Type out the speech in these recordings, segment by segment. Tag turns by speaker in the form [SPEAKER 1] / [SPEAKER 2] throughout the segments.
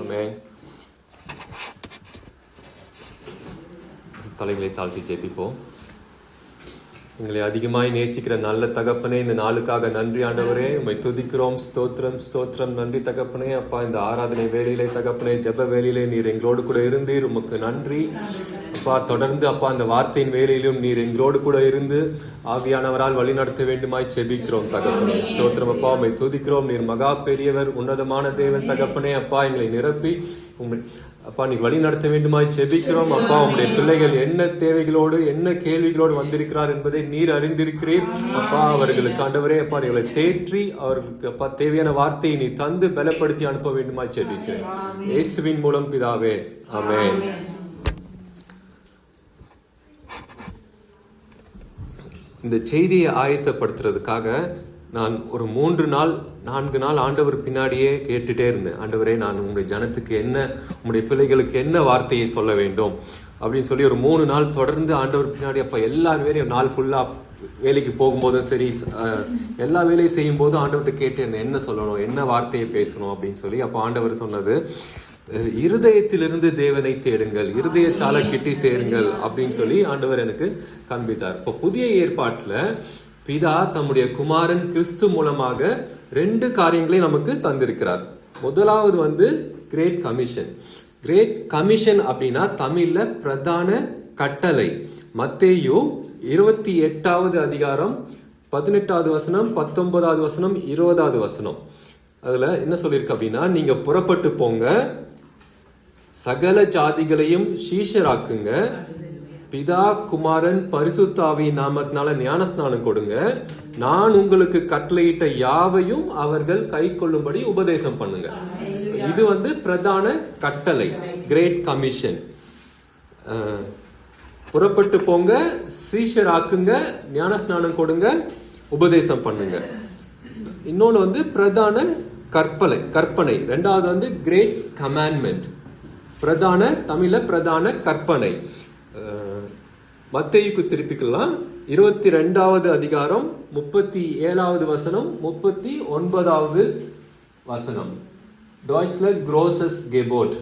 [SPEAKER 1] ஆமென் தலைகளை தாழ்த்தி ஜெபிப்போம். எங்களை அதிகமாய் நேசிக்கிற நல்ல தகப்பனே இந்த நாளுக்காக நன்றி ஆண்டவரே. உண்மை துதிக்கிறோம் ஸ்தோத்திரம் ஸ்தோத்திரம். நன்றி தகப்பனே. அப்பா இந்த ஆராதனை வேலையிலே தகப்பனே ஜப வேலையிலே நீர் எங்களோடு கூட இருந்தீர். உமக்கு நன்றி. அப்பா தொடர்ந்து அப்பா அந்த வார்த்தையின் வேலையிலும் நீர் எங்களோடு கூட இருந்து ஆவியானவரால் வழிநடத்த வேண்டுமாய் செபிக்கிறோம் தகப்பனே. ஸ்தோத்திரம் அப்பா உம்மை துதிக்கிறோம். நீர் மகா பெரியவர் உன்னதமான தேவன் தகப்பனே. அப்பா எங்களை நிரப்பி உங்கள் அப்பா நீ வழி நடத்த வேண்டுமாய் செபிக்கிறோம். அப்பா உங்களுடைய பிள்ளைகள் என்ன தேவைகளோடு என்ன கேள்விகளோடு வந்திருக்கிறார் என்பதை நீர் அறிந்திருக்கிறீர். அப்பா அவர்களுக்கு ஆண்டவரே அப்பா நீங்களை தேற்றி அவர்களுக்கு அப்பா தேவையான வார்த்தையை நீ தந்து பலப்படுத்தி அனுப்ப வேண்டுமாய் செபிக்கிறேன். இயேசுவின் மூலம் பிதாவே அமே இந்த செய்தியை ஆயத்தப்படுத்துறதுக்காக நான் ஒரு மூன்று நாள் நான்கு நாள் ஆண்டவர் பின்னாடியே கேட்டுட்டே இருந்தேன். ஆண்டவரே நான் உங்களுடைய ஜனத்துக்கு என்ன உங்களுடைய பிள்ளைகளுக்கு என்ன வார்த்தையை சொல்ல வேண்டும்? அப்படின்னு சொல்லி ஒரு மூணு நாள் தொடர்ந்து ஆண்டவர் பின்னாடி அப்போ எல்லா வேலையும் நாள் ஃபுல்லாக வேலைக்கு போகும்போதும் சரி எல்லா வேலையும் செய்யும் போதும் ஆண்டவர்கிட்ட கேட்டு இருந்தேன் என்ன சொல்லணும் என்ன வார்த்தையை பேசணும் அப்படின்னு சொல்லி அப்போ ஆண்டவர் சொன்னது. இருதயத்திலிருந்து தேவனை தேடுங்கள் இருதயத்தால கிட்டி சேருங்கள் அப்படின்னு சொல்லி ஆண்டவர் எனக்கு காண்பித்தார். இப்போ புதிய ஏற்பாட்டில் பிதா தம்முடைய குமாரன் கிறிஸ்து மூலமாக ரெண்டு காரியங்களை நமக்கு தந்திருக்கிறார். முதலாவது வந்து கிரேட் கமிஷன் கிரேட் கமிஷன் அப்படின்னா தமிழ்ல பிரதான கட்டளை. மத்தேயு இருபத்தி எட்டாவது அதிகாரம் பதினெட்டாவது வசனம் பத்தொன்பதாவது வசனம் இருபதாவது வசனம். அதில் என்ன சொல்லியிருக்கு அப்படின்னா நீங்கள் புறப்பட்டு போங்க சகல ஜாதிகளையும் சீஷராக்குங்க. பிதா குமாரன் பரிசுத்தாவி நாமத்தினால ஞானஸ்நானம் கொடுங்க. நான் உங்களுக்கு கட்டளையிட்ட யாவையும் அவர்கள் கை கொள்ளும்படி உபதேசம் பண்ணுங்க. இது வந்து பிரதான கட்டளை கிரேட் கமிஷன் புறப்பட்டு போங்க சீஷர் ஆக்குங்க ஞானஸ்நானம் கொடுங்க உபதேசம் பண்ணுங்க. இன்னொன்று வந்து பிரதான கற்பனை கற்பனை. ரெண்டாவது வந்து கிரேட் கமாண்ட்மெண்ட் பிரதான தமிழ பிரதான கற்பனை. அஹ், மத்தேயுக்கு திருப்பிக்கலாம். இருபத்தி ரெண்டாவது அதிகாரம் முப்பத்தி ஏழாவது வசனம் முப்பத்தி ஒன்பதாவது வசனம். டாய்ச்ல குரோசஸ் கெபோட்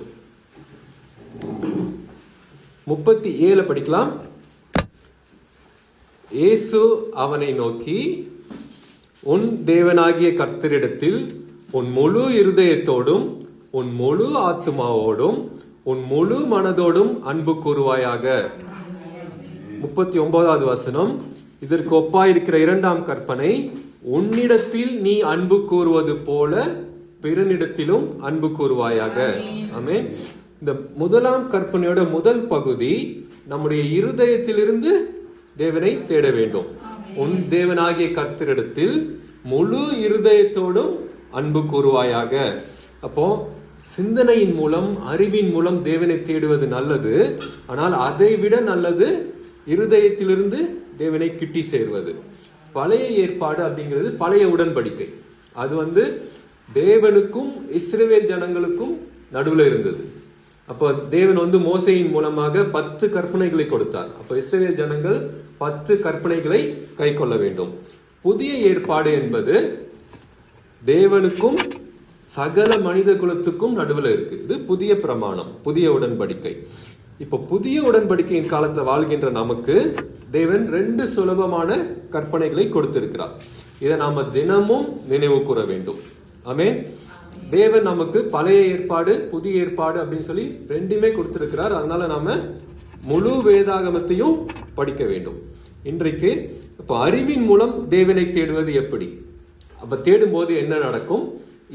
[SPEAKER 1] முப்பத்தி ஏழு படிக்கலாம். இயேசு அவனை நோக்கி உன் தேவனாகிய கர்த்தரிடத்தில் உன் முழு இருதயத்தோடும் உன் முழு ஆத்மாவோடும் உன் முழு மனதோடும் அன்பு கூறுவாயாக. முப்பத்தி ஒன்பதாவது வசனம் இதற்கு ஒப்பாயிருக்கிற இரண்டாம் கற்பனை உன்னிடத்தில் நீ அன்பு கூறுவது போல பிறனிடத்திலும் அன்பு கூறுவாயாக. ஆமேன். இந்த முதலாம் கற்பனையோட முதல் பகுதி நம்முடைய இருதயத்திலிருந்து தேவனை தேட வேண்டும். உன் தேவனாகிய கர்த்தரிடத்தில் முழு இருதயத்தோடும் அன்பு கூறுவாயாக. அப்போ சிந்தனையின் மூலம் அறிவின் மூலம் தேவனை தேடுவது நல்லது. ஆனால் அதை விட நல்லது இருதயத்திலிருந்து தேவனை கிட்டி சேர்வது. பழைய ஏற்பாடு அப்படிங்கிறது பழைய உடன்படிக்கை. அது வந்து தேவனுக்கும் இஸ்ரவேல் ஜனங்களுக்கும் நடுவில் இருந்தது. அப்போ தேவன் வந்து மோசையின் மூலமாக பத்து கற்பனைகளை கொடுத்தார். அப்போ இஸ்ரவேல் ஜனங்கள் பத்து கற்பனைகளை கை கொள்ள வேண்டும். புதிய ஏற்பாடு என்பது தேவனுக்கும் சகல மனித குலத்துக்கும் நடுவில் இருக்கு. இது புதிய பிரமாணம் புதிய உடன்படிக்கை. இப்போ புதிய உடன்படிக்கையின் காலத்தில் வாழ்கின்ற நமக்கு தேவன் ரெண்டு சுலபமான கற்பனைகளை கொடுத்திருக்கிறார். இதை நாம தினமும் நினைவு கூற வேண்டும். ஆமே தேவன் நமக்கு பழைய ஏற்பாடு புதிய ஏற்பாடு அப்படின்னு சொல்லி ரெண்டுமே கொடுத்திருக்கிறார். அதனால நாம முழு வேதாகமத்தையும் படிக்க வேண்டும். இன்றைக்கு இப்போ அறிவின் மூலம் தேவனை தேடுவது எப்படி? அப்ப தேடும்போது என்ன நடக்கும்?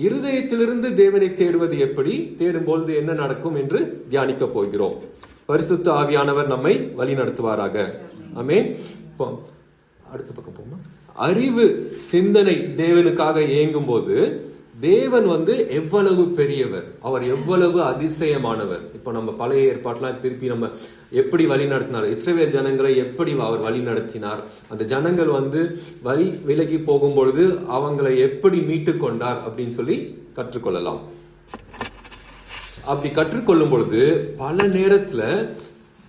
[SPEAKER 1] இருதயத்திலிருந்து தேவனை தேடுவது எப்படி? தேடும்பொழுது என்ன நடக்கும் என்று தியானிக்க போகிறோம். பரிசுத்த ஆவியானவர் நம்மை வழி நடத்துவாராக. ஆமென். இப்போ அடுத்த பக்கம் போமா அறிவு சிந்தனை தேவனுக்காக இயங்கும் போது தேவன் வந்து எவ்வளவு பெரியவர். அவர் எவ்வளவு அதிசயமானவர். இப்போ நம்ம பழைய ஏற்பாட்டெலாம் திருப்பி நம்ம எப்படி வழி நடத்தினார்? இஸ்ரேல் ஜனங்களை எப்படி அவர் வழி நடத்தினார்? அந்த ஜனங்கள் வந்து வழி விலகி போகும் பொழுது அவங்களை எப்படி மீட்டு கொண்டார் அப்படின்னு சொல்லி கற்றுக்கொள்ளலாம். அப்படி கற்றுக்கொள்ளும் பொழுது பல நேரத்தில்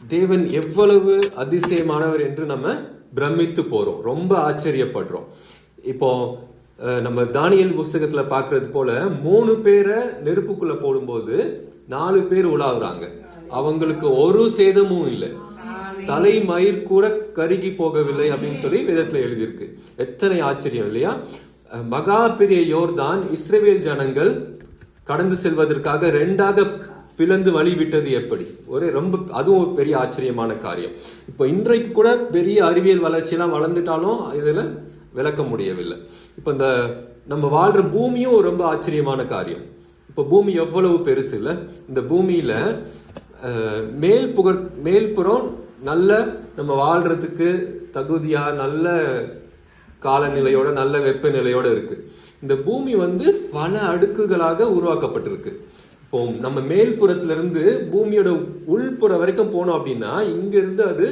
[SPEAKER 1] தேவன் எவ்வளவு அதிசயமானவர் என்று நம்ம பிரமித்து போகிறோம் ரொம்ப ஆச்சரியப்படுறோம். இப்போ நம்ம தானியல் புஸ்தகத்துல பார்க்கிறது போல மூணு பேரை நெருப்புக்குள்ள போடும்போது நாலு பேர் உலாவுறாங்க. அவங்களுக்கு ஒரு சேதமும் இல்லை. தலை மயிர் கூட கருகி போகவில்லை அப்படின்னு சொல்லி வேதத்துல எழுதியிருக்கு. எத்தனை ஆச்சரியம் இல்லையா? மகா பெரிய யோர்தான் இஸ்ரவேல் ஜனங்கள் கடந்து செல்வதற்காக ரெண்டாக பிளந்து வழி விட்டது எப்படி? ஒரே ரொம்ப அதுவும் ஒரு பெரிய ஆச்சரியமான காரியம். இப்போ இன்றைக்கு கூட பெரிய அறிவியல் வளர்ச்சியெல்லாம் வளர்ந்துட்டாலும் இதுல விளக்க முடியவில்லை. இப்போ இந்த நம்ம வாழ்கிற பூமியும் ரொம்ப ஆச்சரியமான காரியம். இப்போ பூமி எவ்வளவு பெருசு இல்லை. இந்த பூமியில் மேல் புகழ் மேல்புறம் நல்ல நம்ம வாழ்கிறதுக்கு தகுதியாக நல்ல காலநிலையோட நல்ல வெப்பநிலையோட இருக்குது இந்த பூமி வந்து பல அடுக்குகளாக உருவாக்கப்பட்டிருக்கு. இப்போ நம்ம மேல்புறத்திலிருந்து பூமியோட உள்புற வரைக்கும் போனோம் அப்படின்னா இங்கிருந்து அது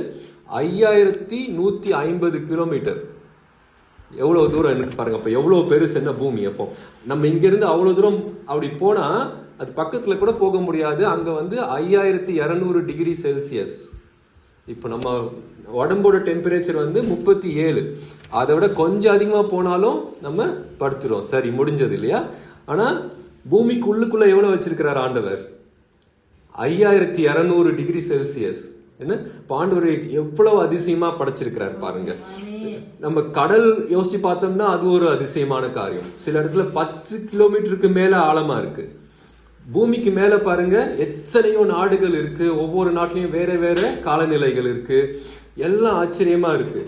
[SPEAKER 1] ஐயாயிரத்தி நூற்றி ஐம்பது கிலோமீட்டர். எவ்வளோ தூரம் இருக்கு பாருங்கள் அப்போ எவ்வளோ பெருசு என்ன பூமி அப்போ. நம்ம இங்கேருந்து அவ்வளோ தூரம் அப்படி போனால் அது பக்கத்தில் கூட போக முடியாது. அங்கே வந்து ஐயாயிரத்தி இரநூறு டிகிரி செல்சியஸ். இப்போ நம்ம உடம்போட டெம்பரேச்சர் வந்து முப்பத்தி ஏழு. அதை விட கொஞ்சம் அதிகமாக போனாலும் நம்ம படுத்துடும் சரி முடிஞ்சது இல்லையா? ஆனால் பூமிக்கு உள்ளுக்குள்ளே எவ்வளோ வச்சிருக்கிறார் ஆண்டவர்? ஐயாயிரத்தி இரநூறு டிகிரி செல்சியஸ். என்ன பாண்டவர் எவ்வளவு அதிசயமா படைச்சிருக்கிறார் பாருங்க. நம்ம கடல் யோசிச்சு பார்த்தோம்னா அது ஒரு அதிசயமான காரியம். சில இடத்துல பத்து கிலோமீட்டருக்கு மேல ஆழமா இருக்கு. பூமிக்கு மேல பாருங்க எத்தனையோ நாடுகள் இருக்கு. ஒவ்வொரு நாட்டிலையும் வேற வேற காலநிலைகள் இருக்கு. எல்லாம் ஆச்சரியமா இருக்கு.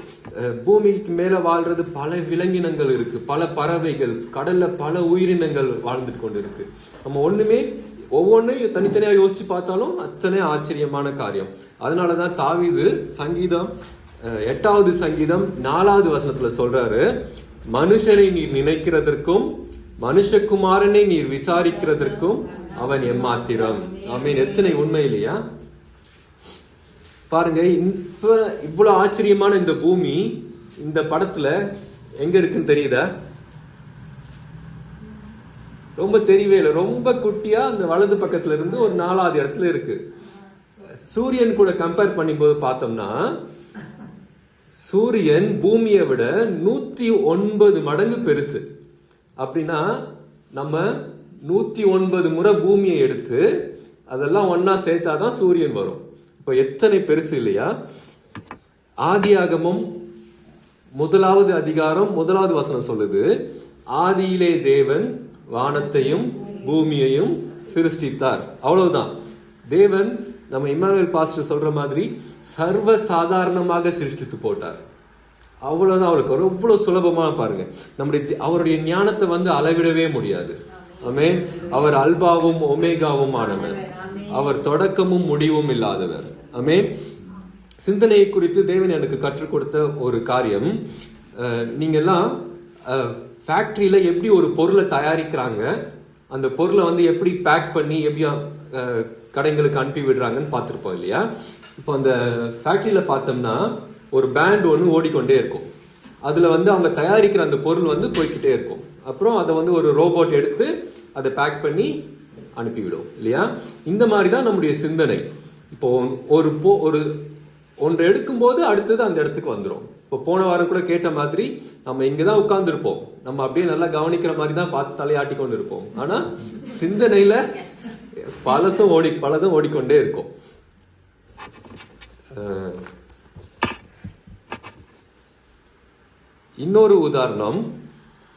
[SPEAKER 1] பூமிக்கு மேல வாழ்றது பல விலங்கினங்கள் இருக்கு. பல பறவைகள் கடல்ல பல உயிரினங்கள் வாழ்ந்துட்டு கொண்டு இருக்கு நம்ம ஒண்ணுமே ஒவ்வொன்றையும் தனித்தனியாக யோசிச்சு பார்த்தாலும் அத்தனை ஆச்சரியமான காரியம். அதனால தான் தாவீது சங்கீதம் எட்டாவது சங்கீதம் நாலாவது வசனத்தில் சொல்றாரு மனுஷனை நீர் நினைக்கிறதற்கும் மனுஷகுமாரனை நீர் விசாரிக்கிறதற்கும் அவன் எம்மாத்திரம். மீன் எத்தனை உண்மை இல்லையா? பாருங்க இப்ப இவ்வளவு ஆச்சரியமான இந்த பூமி இந்த படத்துல எங்க இருக்குன்னு தெரியுதா? ரொம்ப தெரியவே இல்லை. ரொம்ப குட்டியாக அந்த வலது பக்கத்தில் இருந்து ஒரு நாலாவது இடத்துல இருக்குது சூரியன் கூட கம்பேர் பண்ணும்போது பார்த்தோம்னா சூரியன் பூமியை விட நூற்றி ஒன்பது மடங்கு பெருசு. அப்படின்னா நம்ம நூற்றி ஒன்பது முறை பூமியை எடுத்து அதெல்லாம் ஒன்றா சேர்த்தா தான் சூரியன் வரும். இப்போ எத்தனை பெருசு இல்லையா? ஆதியாகமம் முதலாவது அதிகாரம் முதலாவது வசனம் சொல்லுது ஆதியிலே தேவன் வானத்தையும் பூமியையும் சிருஷ்டித்தார். அவ்வளவுதான். தேவன் நம்ம இம்மானுவேல் பாஸ்டர் சொல்ற மாதிரி சர்வ சாதாரணமாக சிருஷ்டித்து போட்டார். அவ்வளவுதான் அவளுக்கு எவ்வளவு சுலபமான பாருங்க. நம்முடைய அவருடைய ஞானத்தை வந்து அளவிடவே முடியாது. ஆமே அவர் அல்பாவும் ஒமேகாவும் ஆனவர். அவர் தொடக்கமும் முடிவும் இல்லாதவர். ஆமே சிந்தனையை குறித்து தேவன் எனக்கு கற்றுக் கொடுத்த ஒரு காரியம் அஹ், நீங்கெல்லாம் ஃபேக்ட்ரியில் எப்படி ஒரு பொருளை தயாரிக்கிறாங்க அந்த பொருளை வந்து எப்படி பேக் பண்ணி எப்படி கடைங்களுக்கு அனுப்பி விடுறாங்கன்னு பார்த்துருப்போம் இல்லையா? இப்போ அந்த ஃபேக்ட்ரியில் பார்த்தோம்னா ஒரு பேண்ட் ஒன்று ஓடிக்கொண்டே இருக்கும். அதில் வந்து அவங்க தயாரிக்கிற அந்த பொருள் வந்து போய்க்கிட்டே இருக்கும். அப்புறம் அதை வந்து ஒரு ரோபோட் எடுத்து அதை பேக் பண்ணி அனுப்பிவிடும் இல்லையா? இந்த மாதிரி தான் நம்முடைய சிந்தனை. இப்போ ஒரு போ ஒரு ஒன்று எடுக்கும்போது அடுத்தது அந்த இடத்துக்கு வந்துடும் இப்போ போன வாரம் கூட கேட்ட மாதிரி நம்ம இங்கே தான் உட்கார்ந்துருப்போம். நம்ம அப்படியே நல்லா கவனிக்கிற மாதிரி தான் பார்த்து தலையாட்டி கொண்டு இருப்போம். ஆனால் சிந்தனையில் பலசும் ஓடி பலதும் ஓடிக்கொண்டே இருக்கும். இன்னொரு உதாரணம்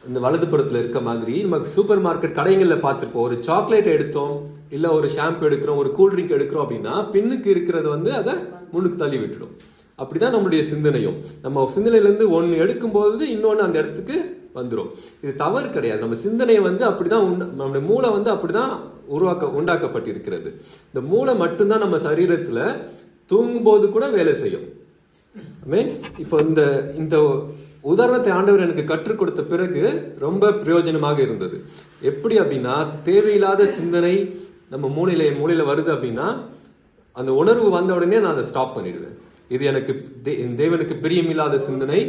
[SPEAKER 1] இந்த வலதுபுறத்தில் இருக்க மாதிரி நமக்கு சூப்பர் மார்க்கெட் கடைகளில் பார்த்துருப்போம். ஒரு சாக்லேட் எடுத்தோம் இல்லை ஒரு ஷாம்பு எடுக்கிறோம் ஒரு கூல் ட்ரிங்க் எடுக்கிறோம் அப்படின்னா பின்னுக்கு இருக்கிறது வந்து அதை முன்னுக்கு தள்ளி விட்டுடும் அப்படிதான் நம்மளுடைய சிந்தனையும். நம்ம சிந்தனையிலேருந்து ஒன்று எடுக்கும்போது இன்னொன்று அந்த இடத்துக்கு வந்துடும் இது தவறு கிடையாது. நம்ம சிந்தனையை வந்து அப்படிதான் உண் நம்மளுடைய மூளை வந்து அப்படிதான் உருவாக்க உண்டாக்கப்பட்டிருக்கிறது. இந்த மூளை மட்டும்தான் நம்ம சரீரத்தில் தூங்கும்போது கூட வேலை செய்யும். மீன் இப்போ இந்த இந்த உதாரணத்தை ஆண்டவர் எனக்கு கற்றுக் கொடுத்த பிறகு ரொம்ப பிரயோஜனமாக இருந்தது. எப்படி அப்படின்னா தேவையில்லாத சிந்தனை நம்ம மூளையில மூளையில வருது அப்படின்னா அந்த உணர்வு வந்த உடனே நான் அதை ஸ்டாப் பண்ணிடுவேன். இது எனக்கு தேவனுக்கு பிரியமில்லாத சிந்தனை.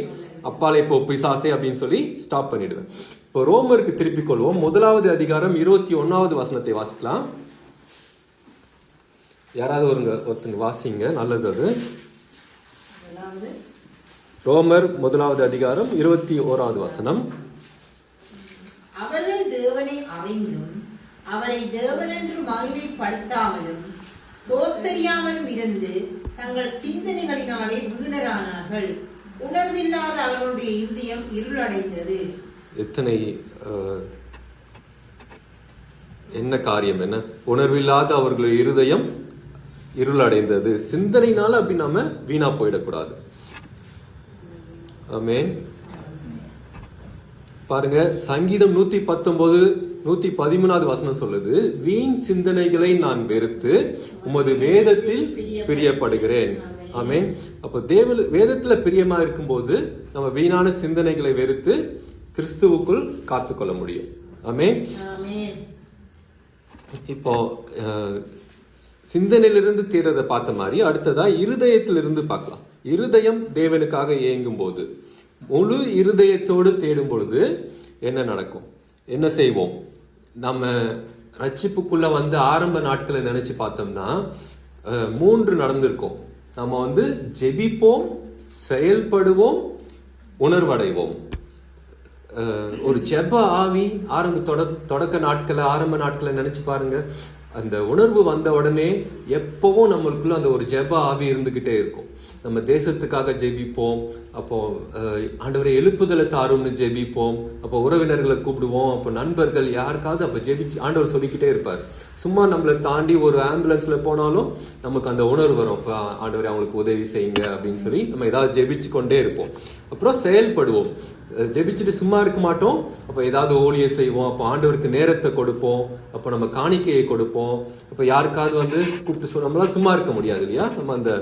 [SPEAKER 1] அப்பாலை இப்போ பிசாசே அப்படின்னு சொல்லி ஸ்டாப் பண்ணிடுவேன். இப்போ ரோமருக்கு திருப்பிக் கொள்வோம். முதலாவது அதிகாரம் இருபத்தி ஒன்னாவது வசனத்தை வாசிக்கலாம். யாராவது ஒருங்க ஒருத்தங்க வாசிங்க. நல்லது அது. ரோமர் முதலாவது அதிகாரம் இருபத்தி ஓராவது வசனம்.
[SPEAKER 2] அவர்கள் தேவனை அறிந்தும் அவரை தேவன் என்று படுத்தாமலும் தோத்தறியாமலும் இருந்து தங்கள் சிந்தனைகளினாலே வீணரானார்கள். உணர்வில்லாத அவர்களுடைய இருதயம் இருளடைந்தது.
[SPEAKER 1] எத்தனை என்ன காரியம் என்ன? உணர்வில்லாத அவர்களுடைய இருதயம் இருளடைந்தது. சிந்தனைனால அப்படி நாம வீணா போயிடக்கூடாது. ஆமென். பாருங்க சங்கீதம் நூத்தி பத்தொன்பது நூத்தி பதிமூணாவது வசனம் சொல்லுது வீண் சிந்தனைகளை நான் வெறுத்து உமது வேதத்தில் பிரியப்படுகிறேன். ஆமென். அப்போ தேவ வேதத்துல பிரியமா இருக்கும்போது நம்ம வீணான சிந்தனைகளை வெறுத்து கிறிஸ்துவுக்குள் காத்துக்கொள்ள முடியும். ஆமென். இப்போ சிந்தனையிலிருந்து தேடுறதை பார்த்த மாதிரி அடுத்ததா இருதயத்திலிருந்து பார்க்கலாம். இருதயம் தேவனுக்காக இயங்கும் போது முழு இருதயத்தோடு தேடும் பொழுது என்ன நடக்கும்? என்ன செய்வோம்? நம்ம ரட்சிப்புக்குள்ள வந்து ஆரம்ப நாட்களை நினைச்சு பார்த்தோம்னா மூன்று நடந்திருக்கும். நம்ம வந்து ஜெபிப்போம் செயல்படுவோம் உணர்வடைவோம். ஒரு ஜெப ஆவி ஆரம்ப தொட தொடக்க நாட்களை ஆரம்ப நாட்களை நினைச்சு பாருங்க. அந்த உணர்வு வந்த உடனே எப்பவும் நம்மளுக்குள்ள அந்த ஒரு ஜெப ஆவி இருந்துகிட்டே இருக்கும். நம்ம தேசத்துக்காக ஜெபிப்போம். அப்போ ஆண்டவரை எழுப்புதலை தாரும்னு ஜெபிப்போம். அப்போ உறவினர்களை கூப்பிடுவோம். அப்போ நண்பர்கள் யாருக்காவது அப்போ ஜெபிச்சு ஆண்டவர் சொல்லிக்கிட்டே இருப்பார். சும்மா நம்மளை தாண்டி ஒரு ஆம்புலன்ஸில் போனாலும் நமக்கு அந்த உணர்வு வரும். அப்போ ஆண்டவரை அவங்களுக்கு உதவி செய்யுங்க அப்படின்னு சொல்லி நம்ம ஏதாவது ஜெபிச்சு கொண்டே இருப்போம். அப்புறம் செயல்படுவோம். ஜெபிச்சுட்டு சும்மா இருக்க மாட்டோம். அப்போ ஏதாவது ஊழியை செய்வோம். அப்போ ஆண்டவருக்கு நேரத்தை கொடுப்போம். அப்போ நம்ம காணிக்கையை கொடுப்போம். அப்போ யாருக்காவது வந்து கூப்பிட்டு சொல் நம்மளால் சும்மா இருக்க முடியாது இல்லையா? நம்ம அந்த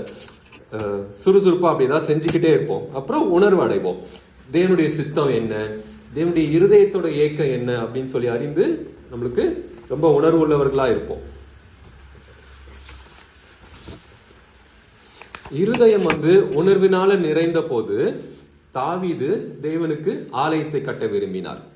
[SPEAKER 1] சுறுசுறுப்பாக அப்படி ஏதாவது செஞ்சுக்கிட்டே இருப்போம். அப்புறம் உணர்வு அடைவோம். தேவனுடைய சித்தம் என்ன? தேவனுடைய இருதயத்தோட ஏக்கம் என்ன? அப்படின்னு சொல்லி அறிந்து நம்மளுக்கு ரொம்ப உணர்வு உள்ளவர்களாக இருப்போம். இருதயம் வந்து உணர்வினால நிறைந்த போது தாவிது தேவனுக்கு ஆலயத்தை கட்ட விரும்பினார்.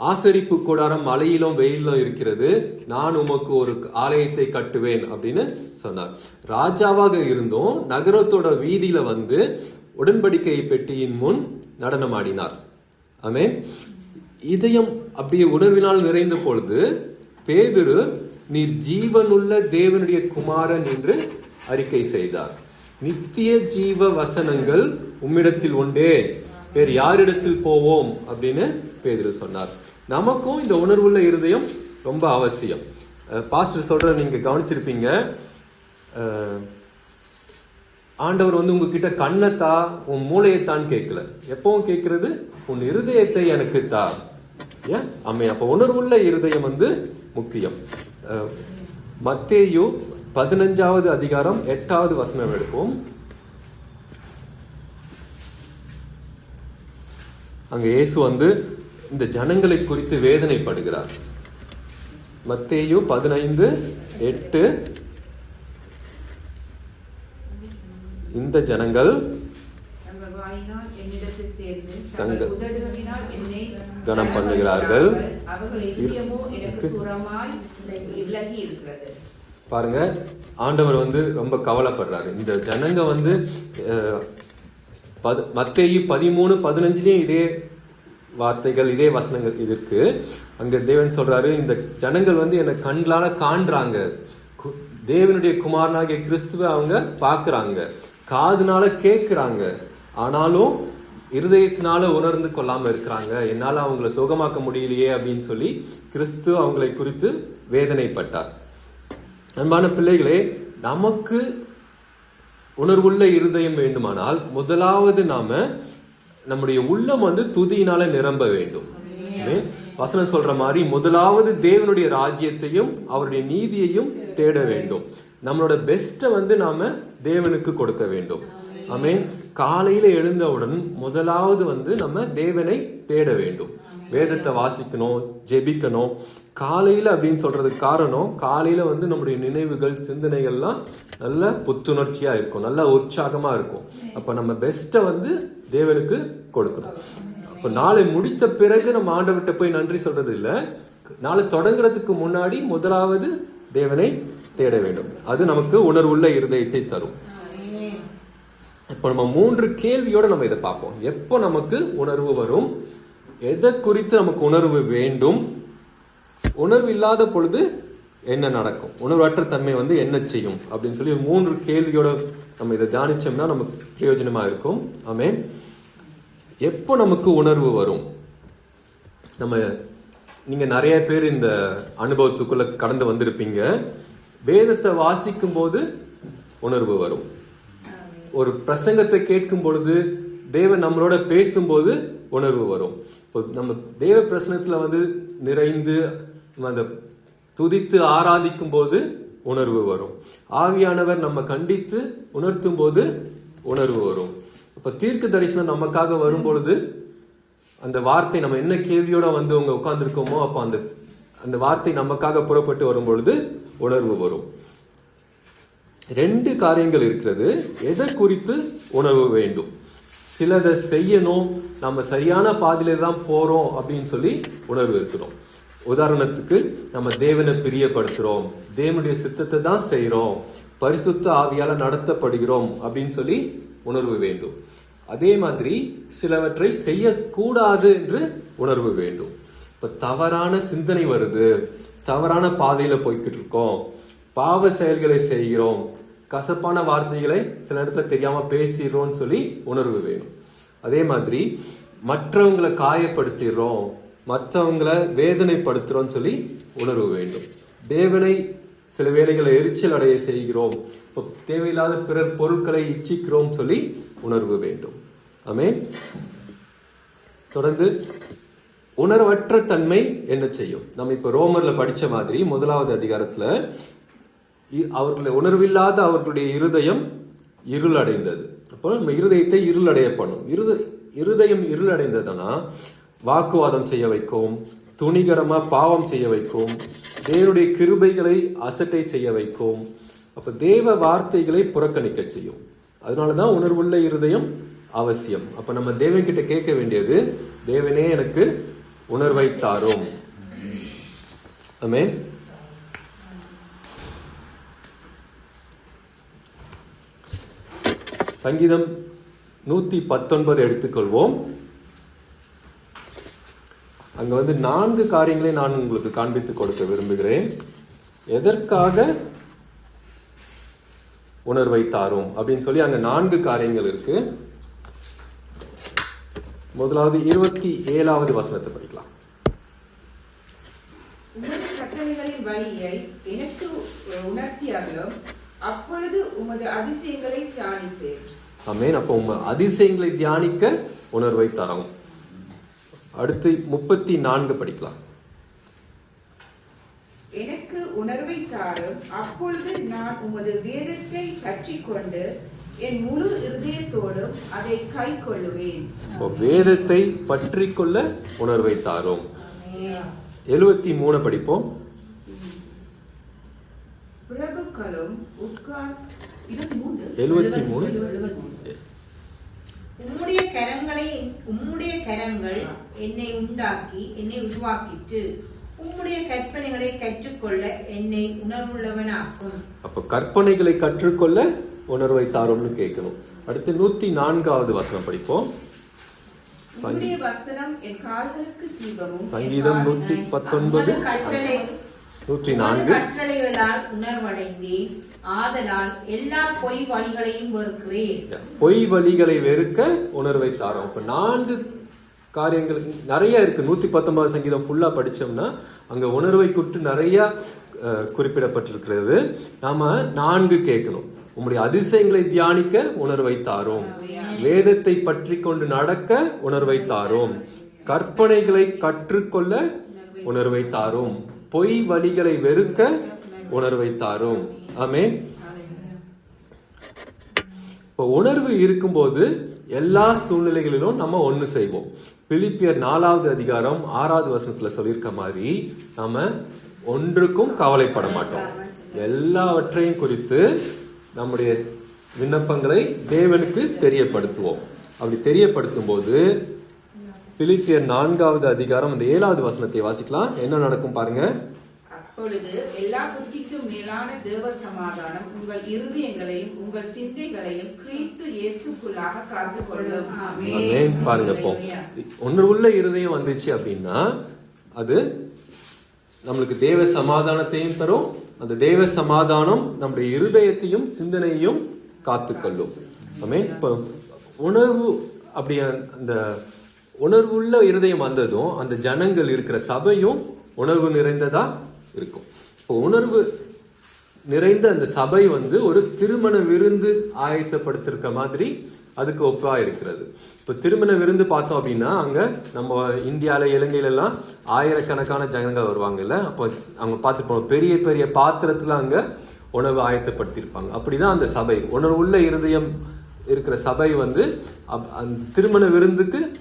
[SPEAKER 1] ஆசரிப்பு கூடாரம் மலையிலும் வெயிலும் இருக்கிறது. நான் உமக்கு ஒரு ஆலயத்தை கட்டுவேன் அப்படின்னு சொன்னார். ராஜாவாக இருந்தும் நகரத்தோட வீதியில வந்து உடன்படிக்கை பெட்டியின் முன் நடனமாடினார் ஆமே இதயம் அப்படியே உணர்வினால் நிறைந்த பொழுது பேதுரு நீர் ஜீவனுள்ள தேவனுடைய குமாரன் என்று அறிக்கை செய்தார். நித்திய ஜீவ வசனங்கள் உம்மிடத்தில் உண்டே. வேறு யாரிடத்தில் போவோம்? அப்படின்னு பேதுரு சொன்னார். நமக்கும் இந்த உணர்வுள்ள இருதயம் ரொம்ப அவசியம். பாஸ்டர் சொல்கிறத நீங்கள் கவனிச்சிருப்பீங்க. ஆண்டவர் வந்து உங்ககிட்ட கண்ணத்தா உன் மூளையத்தான் கேட்கல. எப்பவும் கேட்கறது உன் இருதயத்தை எனக்கு தா. ஏன் அம்மே அப்போ உணர்வுள்ள இருதயம் வந்து முக்கியம். மத்தேயு பதினஞ்சாவது அதிகாரம் எட்டாவது வசனம் எடுப்போம். அங்க இயேசு வந்து இந்த ஜனங்களை குறித்து வேதனைப்படுகிறார். மத்தேயு பதினைந்து எட்டு. இந்த ஜனங்கள்
[SPEAKER 3] தங்கள்
[SPEAKER 1] கனம் பண்ணுகிறார்கள். பாருங்க ஆண்டவர் வந்து ரொம்ப கவலைப்படுறாரு. இந்த ஜனங்க வந்து பது மத்தேயு பதிமூணு பதினஞ்சுலயும் இதே வார்த்தைகள் இதே வசனங்கள் இருக்கு. அங்க தேவன் சொல்றாரு இந்த ஜனங்கள் வந்து என்னை கண்களால காண்றாங்க. கு- தேவனுடைய குமாரனாகிய கிறிஸ்துவ அவங்க பார்க்குறாங்க. காதுனால கேட்குறாங்க. ஆனாலும் இருதயத்தினால உணர்ந்து கொள்ளாமல் இருக்கிறாங்க. என்னால் அவங்கள சுகமாக்க முடியலையே அப்படின்னு சொல்லி கிறிஸ்து அவங்களை குறித்து வேதனைப்பட்டார். அன்பான பிள்ளைகளே நமக்கு உணர்வுள்ள இருதயம் வேண்டுமானால் முதலாவது நாம நம்முடைய உள்ளம் வந்து துதியினால நிரம்ப வேண்டும். வசனம் சொல்ற மாதிரி முதலாவது தேவனுடைய ராஜ்யத்தையும் அவருடைய நீதியையும் தேட வேண்டும். நம்மளோட பெஸ்ட்டை வந்து நாம தேவனுக்கு கொடுக்க வேண்டும். ஆமென் காலையில எழுந்தவுடன் முதலாவது வந்து நம்ம தேவனை தேட வேண்டும். வேதத்தை வாசிக்கணும் ஜெபிக்கணும். காலையில அப்படின்னு சொல்றதுக்கு காரணம் காலையில வந்து நம்முடைய நினைவுகள் சிந்தனைகள்லாம் நல்ல புத்துணர்ச்சியா இருக்கும். நல்ல உற்சாகமா இருக்கும். அப்ப நம்ம பெஸ்ட்டை வந்து தேவனுக்கு கொடுக்கணும். அப்போ நாளை முடித்த பிறகு நம்ம ஆண்டவர்கிட்ட போய் நன்றி சொல்றது இல்லை. நாளை தொடங்குறதுக்கு முன்னாடி முதலாவது தேவனை தேட வேண்டும். அது நமக்கு உணர்வுள்ள இருதயத்தை தரும். இப்போ நம்ம மூன்று கேள்வியோட நம்ம இதை பார்ப்போம். எப்போ நமக்கு உணர்வு வரும்? எதை குறித்து நமக்கு உணர்வு வேண்டும்? உணர்வு இல்லாத பொழுது என்ன நடக்கும்? உணர்வற்ற தன்மை வந்து என்ன செய்யும்? அப்படின்னு சொல்லி ஒரு மூன்று கேள்வியோட நம்ம இதை தியானிச்சோம்னா நமக்கு பிரயோஜனமாக இருக்கும். ஆமேன். எப்போ நமக்கு உணர்வு வரும்? நம்ம நீங்கள் நிறைய பேர் இந்த அனுபவத்துக்குள்ளே கடந்து வந்திருப்பீங்க. வேதத்தை வாசிக்கும் போது உணர்வு வரும். ஒரு பிரசங்கத்தை கேட்கும் பொழுது தேவன் நம்மளோட பேசும்போது உணர்வு வரும். இப்போ நம்ம தேவ பிரசனத்தில் வந்து நிறைந்து அந்த துதித்து ஆராதிக்கும் போது உணர்வு வரும். ஆவியானவர் நம்ம கண்டித்து உணர்த்தும் போது உணர்வு வரும். அப்ப தீர்க்க தரிசனம் நமக்காக வரும் பொழுது அந்த வார்த்தை நம்ம என்ன கேள்வியோட வந்து உங்க உட்கார்ந்துருக்கோமோ அப்போ அந்த அந்த வார்த்தை நமக்காக புறப்பட்டு வரும் பொழுது உணர்வு வரும். ரெண்டு காரியங்கள் இருக்கிறது. எதை குறித்து உணர்வு வேண்டும்? சிலதை செய்யணும். நம்ம சரியான பாதையில தான் போறோம் அப்படின்னு சொல்லி உணர்வு இருக்கிறோம் உதாரணத்துக்கு நம்ம தேவனை பிரியப்படுத்துகிறோம் தேவனுடைய சித்தத்தை தான் செய்கிறோம் பரிசுத்த ஆவியால் நடத்தப்படுகிறோம் அப்படின்னு சொல்லி உணர்வு வேண்டும். அதே மாதிரி சிலவற்றை செய்யக்கூடாது என்று உணர்வு வேண்டும். இப்போ தவறான சிந்தனை வருது. தவறான பாதையில் போய்கிட்டு இருக்கோம். பாவ செயல்களை செய்கிறோம். கசப்பான வார்த்தைகளை சில இடத்துல தெரியாமல் பேசிடுறோம்னு சொல்லி உணர்வு வேணும். அதே மாதிரி மற்றவங்களை காயப்படுத்திடுறோம். மற்றவங்களை வேதனைப்படுத்துகிறோன்னு சொல்லி உணர்வு வேண்டும். தேவனை சில வேலைகளை எரிச்சல் அடைய செய்கிறோம். இப்போ தேவையில்லாத பிறர் பொருட்களை இச்சிக்கிறோம் சொல்லி உணர்வு வேண்டும். ஆமே தொடர்ந்து உணர்வற்ற தன்மை என்ன செய்யும்? நம்ம இப்போ ரோமரில் படிச்ச மாதிரி முதலாவது அதிகாரத்தில் இ- அவர்களை உணர்வில்லாத அவர்களுடைய இருதயம் இருளடைந்தது. அப்போ நம்ம இருதயத்தை இருளடைய பண்ணும். இருத இருதயம் இருளடைந்ததுன்னா வாக்குவாதம் செய்ய வைக்கும் துணிகரமாக பாவம் செய்ய வைக்கும் தேவனுடைய கிருபைகளை அசட்டை செய்ய வைக்கும். அப்போ தேவ வார்த்தைகளை புறக்கணிக்க செய்யும். அதனால தான் உணர்வுள்ள இருதயம் அவசியம். அப்போ நம்ம தேவன் கிட்ட கேட்க வேண்டியது தேவனே எனக்கு உணர்வை தாரும் சங்கீதம் நூற்றி பத்தொன்பது எடுத்துக்கொள்வோம். அங்க வந்து நான்கு காரியங்களை நான் உங்களுக்கு காண்பித்து கொடுக்க விரும்புகிறேன். எதற்காக உணர்வை தாரும்? அப்படின்னு சொல்லி அங்க நான்கு காரியங்கள் இருக்கு. முதலாவது இருபத்தி ஏழாவது வசனத்தை படிக்கலாம்.
[SPEAKER 3] கட்டளைகளின் வழியை எனக்கு அப்பொழுது உமது அதிசயங்களை தியானிப்பேன்.
[SPEAKER 1] ஆமென். அப்போ உங்க அதிசயங்களை தியானிக்க உணர்வை தரும் அடுத்து முப்பத்தி நான்கு படிக்கலாம்.
[SPEAKER 3] எனக்கு உணர்வை தாரும். அப்பொழுது நான் உமது வேதத்தை கற்றிக்கொண்டு என் முழு இருதயத்தோடும் அதை கை கொள்ளுவேன்.
[SPEAKER 1] இப்போ வேதத்தை பற்றி கொள்ள உணர்வை தாரும். எழுபத்தி மூணு படிப்போம்.
[SPEAKER 3] பிரபுக்களும் உட்கார்
[SPEAKER 1] எழுபத்தி மூணு.
[SPEAKER 2] உம்முடைய கரங்களை உம்முடைய கரங்கள் என்னை உண்டாக்கி என்னை உருவாக்கிட்டு உம்முடைய கற்பனைகளை கற்றுக்கொள்ள என்னை உணர்வுள்ளவனாக்கும்.
[SPEAKER 1] அப்ப கற்பனைகளை கற்றுக்கொள்ள உணர்வை தாரும்னு கேட்கணும். அடுத்து நூத்தி நான்காவது வசனம் படிப்போம். சங்கீதம் நூத்தி பத்தொன்பது. நூற்றி நான்கு.
[SPEAKER 2] கட்டளைகளால் உணர்வடைந்தேன் ஆதலால் எல்லா பொய் வழிகளையும் வெறுக்கிறேன்.
[SPEAKER 1] பொய் வழிகளை வெறுக்க உணர்வை தாரோம். இப்ப நான்கு காரியங்கள் நிறைய இருக்கு. நூத்தி பத்தொன்பது சங்கீதம் ஃபுல்லா படிச்சோம்னா அங்க உணர்வை குற்று நிறைய குறிப்பிடப்பட்டிருக்கிறது. நாம நான்கு கேட்கணும். உம்முடைய அதிசயங்களை தியானிக்க உணர்வை தாரோம். வேதத்தை பற்றி கொண்டு நடக்க உணர்வை தாரோம். கற்பனைகளை கற்றுக்கொள்ள உணர்வை தாரோம். பொய் வழிகளை வெறுக்க உணர்வை தாரும். ஆமே இப்போ உணர்வு இருக்கும்போது எல்லா சூழ்நிலைகளிலும் நம்ம ஒன்று செய்வோம். பிலிப்பியர் நாலாவது அதிகாரம் ஆறாவது வசனத்தில் சொல்லியிருக்க மாதிரி நம்ம ஒன்றுக்கும் கவலைப்பட மாட்டோம். எல்லாவற்றையும் குறித்து நம்முடைய விண்ணப்பங்களை தேவனுக்கு தெரியப்படுத்துவோம். அப்படி தெரியப்படுத்தும் போது பிலிப்பியர் நான்காவது அதிகாரம் அந்த ஏழாவது வசனத்தை வாசிக்கலாம். என்ன நடக்கும் பாருங்க.
[SPEAKER 3] அப்பொழுது எல்லா புத்திக்கும் மேலான தேவ சமாதானம் உங்கள் இருதயங்களையும் உங்கள் சிந்தைகளையும் கிறிஸ்து இயேசுக்குள்ளாக காத்துக்கொள்ளும்.
[SPEAKER 1] பாருங்க இப்போ. ஒன்று உள்ள இருதயம் வந்துச்சு அப்படின்னா அது நம்மளுக்கு தேவ சமாதானத்தையும் தரும். அந்த தேவ சமாதானம் நம்முடைய இருதயத்தையும் சிந்தனையும் காத்துக்கொள்ளும் இப்போ உணர்வு அப்படி அந்த உணர்வுள்ள இருதயம் வந்ததும் அந்த ஜனங்கள் இருக்கிற சபையும் உணர்வு நிறைந்ததா இருக்கும். இப்போ உணர்வு நிறைந்த அந்த சபை வந்து ஒரு திருமண விருந்து ஆயத்தப்படுத்திருக்க மாதிரி அதுக்கு ஒப்பா இருக்கிறது. இப்போ திருமண விருந்து பார்த்தோம் அப்படின்னா அங்கே நம்ம இந்தியாவில் இலங்கையிலலாம் ஆயிரக்கணக்கான ஜனங்கள் வருவாங்கல்ல. அப்போ அவங்க பார்த்துருப்போம் பெரிய பெரிய பாத்திரத்தில் அங்கே உணவு ஆயத்தப்படுத்தியிருப்பாங்க. அப்படி தான் அந்த சபை. உணர்வுள்ள இருதயம் இருக்கிற சபை வந்து அப்- அந்த திருமண விருந்துக்கு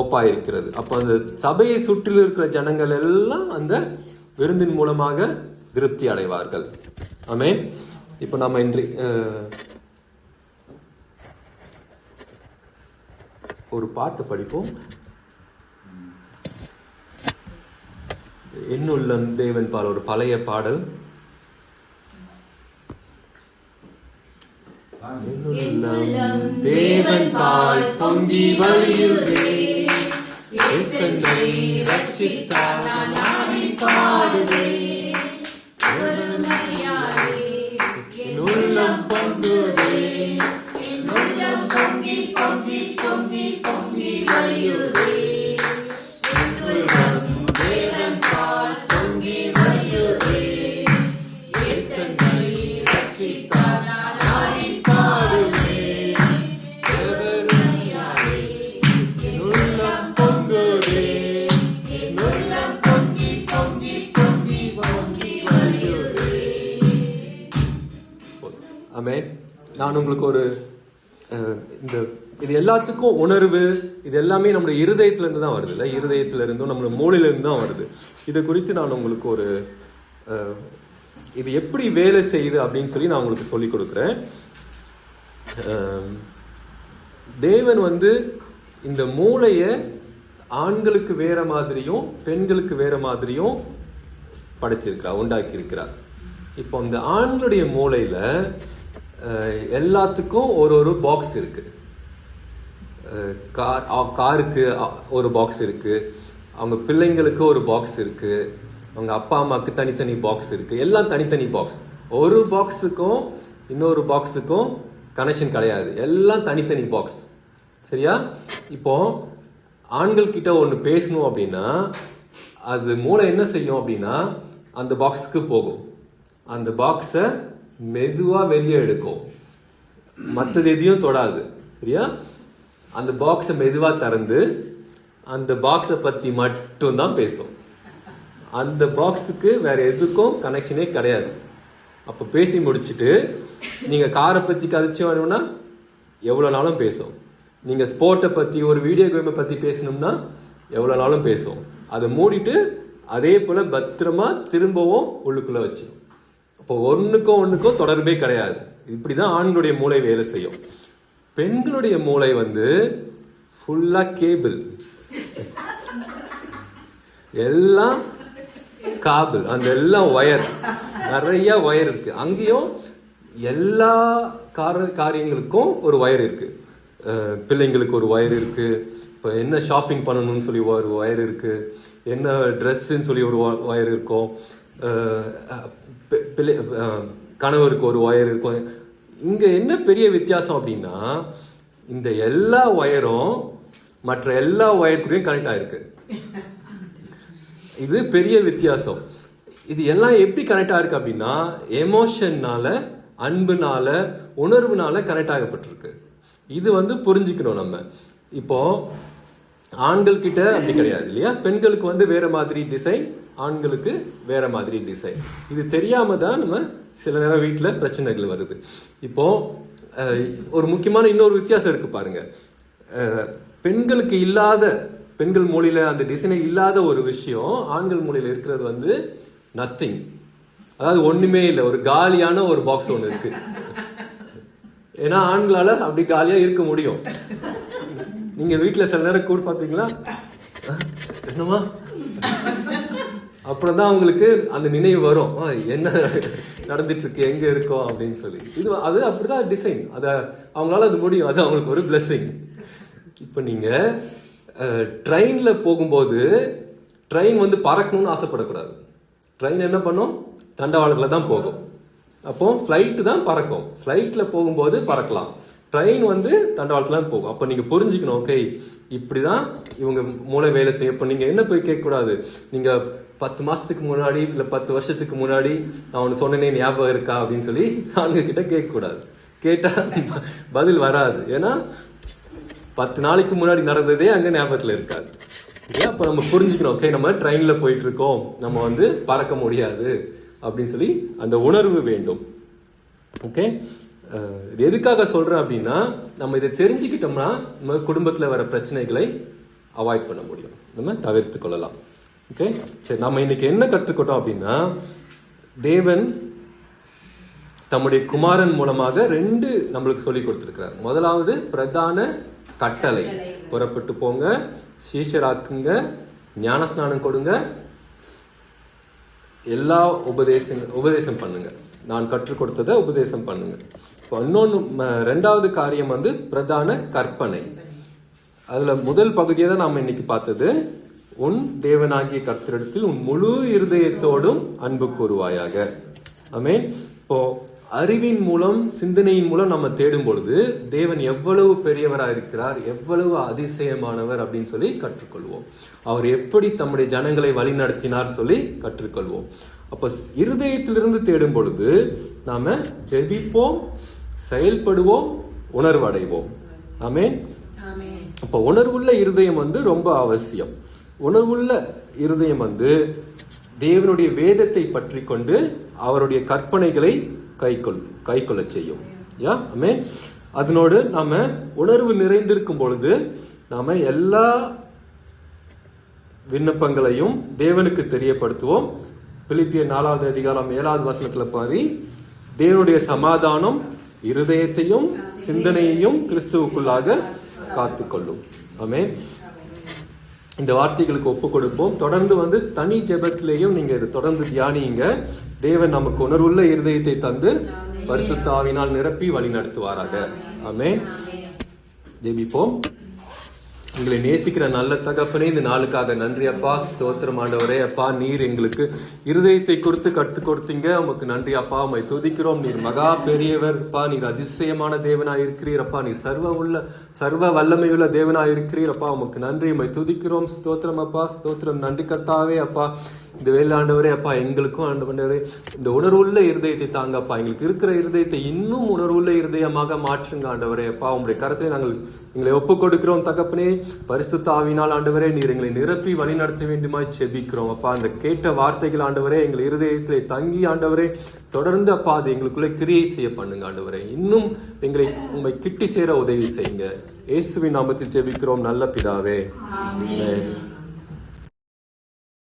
[SPEAKER 1] ஒப்பா இருக்கிறது அப்போ அந்த சபையை சுற்றிலும் இருக்கிற ஜனங்கள் எல்லாம் அந்த விருந்தின் மூலமாக திருப்தி அடைவார்கள். ஆமேன். இப்போ நம்ம இன்று ஒரு பாட்டு படிப்போம். என்னுள்ளம் தேவன் பால் ஒரு பழைய பாடல். தேவன் பால் பொங்கி வழியுதே இயேசன்னை ரட்சித்தார் நான் எல்லாத்துக்கும் உணர்வு இது எல்லாமே நம்மளுடைய இருதயத்துலேருந்து தான் வருது இல்லை? இருதயத்துல நம்மளோட நம்மளுடைய தான் வருது. இது குறித்து நான் உங்களுக்கு ஒரு இது எப்படி வேலை செய்யுது அப்படின்னு சொல்லி நான் உங்களுக்கு சொல்லிக் கொடுக்குறேன். தேவன் வந்து இந்த மூளையை ஆண்களுக்கு வேற மாதிரியும் பெண்களுக்கு வேற மாதிரியும் படைச்சிருக்கிறார் உண்டாக்கியிருக்கிறார். இப்போ இந்த ஆண்களுடைய மூளையில் எல்லாத்துக்கும் ஒரு ஒரு பாக்ஸ் இருக்குது கார் காருக்கு ஒரு பாக்ஸ் இருக்குது அவங்க பிள்ளைங்களுக்கு ஒரு பாக்ஸ் இருக்குது அவங்க அப்பா அம்மாவுக்கு தனித்தனி பாக்ஸ் இருக்குது எல்லாம் தனித்தனி பாக்ஸ் ஒரு பாக்ஸுக்கும் இன்னொரு பாக்ஸுக்கும் கனெக்ஷன் கிடையாது. எல்லாம் தனித்தனி பாக்ஸ் சரியா? இப்போ ஆண்கள்கிட்ட ஒன்று பேசணும் அப்படின்னா அது மூளை என்ன செய்யும் அப்படின்னா அந்த பாக்ஸுக்கு போகும். அந்த பாக்ஸை மெதுவாக வெளியே எடுக்கும். மற்றது எதையும் தொடாது. சரியா? அந்த பாக்ஸை மெதுவாக திறந்து அந்த பாக்ஸை பற்றி மட்டும்தான் பேசும் அந்த பாக்ஸுக்கு வேறு எதுக்கும் கனெக்ஷனே கிடையாது. அப்போ பேசி முடிச்சுட்டு நீங்கள் காரை பற்றி கதைச்சி வேணும்னா எவ்வளோ நாளும் பேசும் நீங்கள் ஸ்போர்ட்டை பற்றி ஒரு வீடியோ கேமை பற்றி பேசணும்னா எவ்வளோ நாளும் பேசும் அதை மூடிட்டு அதே போல் பத்திரமா திரும்பவும் உள்ளுக்குள்ளே வச்சிடும் அப்போ ஒன்றுக்கும் ஒன்றுக்கும் தொடர்பே கிடையாது. இப்படி தான் ஆண்களுடைய மூளை வேலை செய்யும். பெண்களுடைய மூளை வந்து ஃபுல்லாக கேபிள் எல்லாம் காபிள் அந்த எல்லாம் ஒயர் நிறைய ஒயர் இருக்கு. அங்கேயும் எல்லா கார காரியங்களுக்கும் ஒரு ஒயர் இருக்கு. பிள்ளைங்களுக்கு ஒரு ஒயர் இருக்கு. இப்போ என்ன ஷாப்பிங் பண்ணணும்னு சொல்லி ஒரு ஒயர் இருக்கு. என்ன ட்ரெஸ்ஸுன்னு சொல்லி ஒரு ஒயர் இருக்கும். பிள்ளை கணவருக்கு ஒரு ஒயர் இருக்கும். இங்கே என்ன பெரிய வித்தியாசம் அப்படின்னா இந்த எல்லா ஒயரும் மற்ற எல்லா ஒயருக்குள்ளேயும் கனெக்ட் ஆயிருக்கு. இது பெரிய வித்தியாசம். இது எல்லாம் எப்படி கனெக்ட் ஆயிருக்கு அப்படின்னா எமோஷன்னால அன்புனால உணர்வுனால கனெக்ட் ஆகப்பட்டிருக்கு. இது வந்து புரிஞ்சுக்கணும் நம்ம. இப்போ ஆண்கள் கிட்ட அப்படி கிடையாது இல்லையா? பெண்களுக்கு வந்து வேற மாதிரி டிசைன் ஆண்களுக்கு வேற மாதிரி டிசைன் இது தெரியாம தான் நம்ம சில நேரம் வீட்டில் பிரச்சனைகள் வருது. இப்போது ஒரு முக்கியமான இன்னொரு வித்தியாசம் இருக்குது பாருங்கள் பெண்களுக்கு இல்லாத பெண்கள் மொழியில அந்த டிசைனே இல்லாத ஒரு விஷயம் ஆண்கள் மொழியில இருக்கிறது வந்து நத்திங் அதாவது ஒன்றுமே இல்லை ஒரு காலியான ஒரு பாக்ஸ் ஒன்று இருக்குது ஏன்னா ஆண்களால் அப்படி காலியாக இருக்க முடியும். நீங்கள் வீட்டில் சில நேரம் கூட பார்த்தீங்களா என்னமா என்னம்மா? அப்புறம் தான் அவங்களுக்கு அந்த நினைவு வரும். என்ன? நடந்துட்டு இருக்கு எங்க இருக்கோம் அப்படின்னு சொல்லி. இது அது அப்படிதான் டிசைன் அதை அவங்களால அது முடியும். அது அவங்களுக்கு ஒரு blessing. இப்போ நீங்க ட்ரெயின்ல போகும்போது ட்ரெயின் வந்து பறக்கணும்னு ஆசைப்படக்கூடாது. ட்ரெயின் என்ன பண்ணும்? தண்டவாளத்தில் தான் போகும். அப்போ ஃப்ளைட்டு தான் பறக்கும். ஃப்ளைட்டில் போகும்போது பறக்கலாம். ட்ரெயின் வந்து தண்டவாளத்தில் தான் போகும். அப்போ நீங்கள் புரிஞ்சுக்கணும் ஓகே இப்படி தான் இவங்க மூளை வேலை செய்ய இப்போ நீங்கள் என்ன போய் கேட்கக்கூடாது? நீங்கள் பத்து மாதத்துக்கு முன்னாடி இல்லை பத்து வருஷத்துக்கு முன்னாடி நான் ஒன்று சொன்னேனே ஞாபகம் இருக்கா அப்படின்னு சொல்லி அவங்க கிட்ட கேட்கக்கூடாது கேட்டால் பதில் வராது. ஏன்னா பத்து நாளைக்கு முன்னாடி நடந்ததே அங்கே ஞாபகத்தில் இருக்காது. ஏன் அப்போ நம்ம புரிஞ்சுக்கணும்? ஓகே நம்ம ட்ரெயினில் போயிட்டு இருக்கோம். நம்ம வந்து பறக்க முடியாது அப்படின்னு சொல்லி அந்த உணர்வு வேண்டும். ஓகே இது எதுக்காக சொல்கிறேன் அப்படின்னா நம்ம இதை தெரிஞ்சுக்கிட்டோம்னா நம்ம குடும்பத்தில் வர பிரச்சனைகளை அவாய்ட் பண்ண முடியும். நம்ம தவிர்த்து கொள்ளலாம். ஓகே சரி நம்ம இன்னைக்கு என்ன கற்றுக்கிட்டோம் அப்படின்னா தேவன் தம்முடைய குமாரன் மூலமாக ரெண்டு நம்மளுக்கு சொல்லி கொடுத்துருக்கிறார். முதலாவது பிரதான கட்டளை. புறப்பட்டு போங்க சீஷராக்குங்க ஞானஸ்நானம் கொடுங்க எல்லா உபதேசம் உபதேசம் பண்ணுங்க. நான் கற்றுக் கொடுத்ததை உபதேசம் பண்ணுங்க. இப்போ இன்னொன்று ரெண்டாவது காரியம் வந்து பிரதான கற்பனை. அதில் முதல் பகுதியை தான் நாம் இன்னைக்கு பார்த்தது. உன் தேவனாகிய கர்த்தரிடத்தில் உன் முழு இருதயத்தோடும் அன்பு கூறுவாயாக. ஆமென் இப்போ அறிவின் மூலம் சிந்தனையின் மூலம் நம்ம தேடும் பொழுது தேவன் எவ்வளவு பெரியவரா இருக்கிறார் எவ்வளவு அதிசயமானவர் அப்படின்னு சொல்லி கற்றுக்கொள்வோம். அவர் எப்படி தம்முடைய ஜனங்களை வழிநடத்தினார் சொல்லி கற்றுக்கொள்வோம். அப்போ இருதயத்திலிருந்து தேடும் பொழுது நாம ஜெபிப்போம் செயல்படுவோம் உணர்வடைவோம். ஆமென் அப்போ உணர்வுள்ள இருதயம் வந்து ரொம்ப அவசியம். உணர்வுள்ள இருதயம் வந்து தேவனுடைய வேதத்தை பற்றி கொண்டு அவருடைய கற்பனைகளை கைக்கொள் கைக்கொள்ளச் செய்யும். யா? ஆமே அதனோடு நாம உணர்வு நிறைந்திருக்கும் பொழுது நாம எல்லா விண்ணப்பங்களையும் தேவனுக்கு தெரியப்படுத்துவோம். பிலிப்பிய நாலாவது அதிகாரம் ஏழாவது வசனத்துல பாதி தேவனுடைய சமாதானம் இருதயத்தையும் சிந்தனையையும் கிறிஸ்துவுக்குள்ளாக காத்துக்கொள்ளும். ஆமே இந்த வார்த்தைகளுக்கு ஒப்பு கொடுப்போம் தொடர்ந்து வந்து தனி ஜெபத்திலேயும் நீங்க இதை தொடர்ந்து தியானியுங்க தேவன் நமக்கு உணர்வுள்ள இருதயத்தை தந்து பரிசுத்த ஆவினால் நிரப்பி வழி நடத்துவாராக ஆமே ஜெபிப்போம். எங்களை நேசிக்கிற நல்ல தகப்பனே இந்த நாளுக்காக நன்றி அப்பா ஸ்தோத்திரம் ஆண்டவரே. அப்பா நீர் எங்களுக்கு இருதயத்தை கொடுத்து கற்று கொடுத்தீங்க. உமக்கு நன்றி அப்பா உமை துதிக்கிறோம். நீர் மகா பெரியவர். அப்பா நீர் அதிசயமான தேவனா இருக்கிறீர். அப்பா நீர் சர்வ உள்ள சர்வ வல்லமையுள்ள தேவனா இருக்கிறீர். அப்பா உமக்கு நன்றி. உமை துதிக்கிறோம். ஸ்தோத்திரம் அப்பா ஸ்தோத்திரம். நன்றி கர்த்தாவே அப்பா. இந்த வேலாண்டவரே அப்பா எங்களுக்கும் ஆண்டவரே இந்த உணர்வுள்ள இருதயத்தை தாங்க அப்பா. எங்களுக்கு இருக்கிற இருதயத்தை இன்னும் உணர்வுள்ள இருதயமாக மாற்றுங்க ஆண்டவரே. அப்பா உங்களுடைய கருத்திலே நாங்கள் எங்களை ஒப்புக் கொடுக்கிறோம் தகப்பனே. பரிசு தாவினால் ஆண்டவரே நீர் எங்களை நிரப்பி வழி நடத்த வேண்டுமா செபிக்கிறோம். அப்பா அந்த கேட்ட வார்த்தைகள் ஆண்டவரே எங்கள் இருதயத்திலே தங்கி ஆண்டவரே. தொடர்ந்து அப்பா அது எங்களுக்குள்ளே கிரியை செய்ய பண்ணுங்க ஆண்டவரே. இன்னும் எங்களை உண்மை கிட்டி சேர உதவி செய்யுங்க. இயேசுவின் நாமத்தில் ஜெபிக்கிறோம் நல்ல பிதாவே. ஆமென்.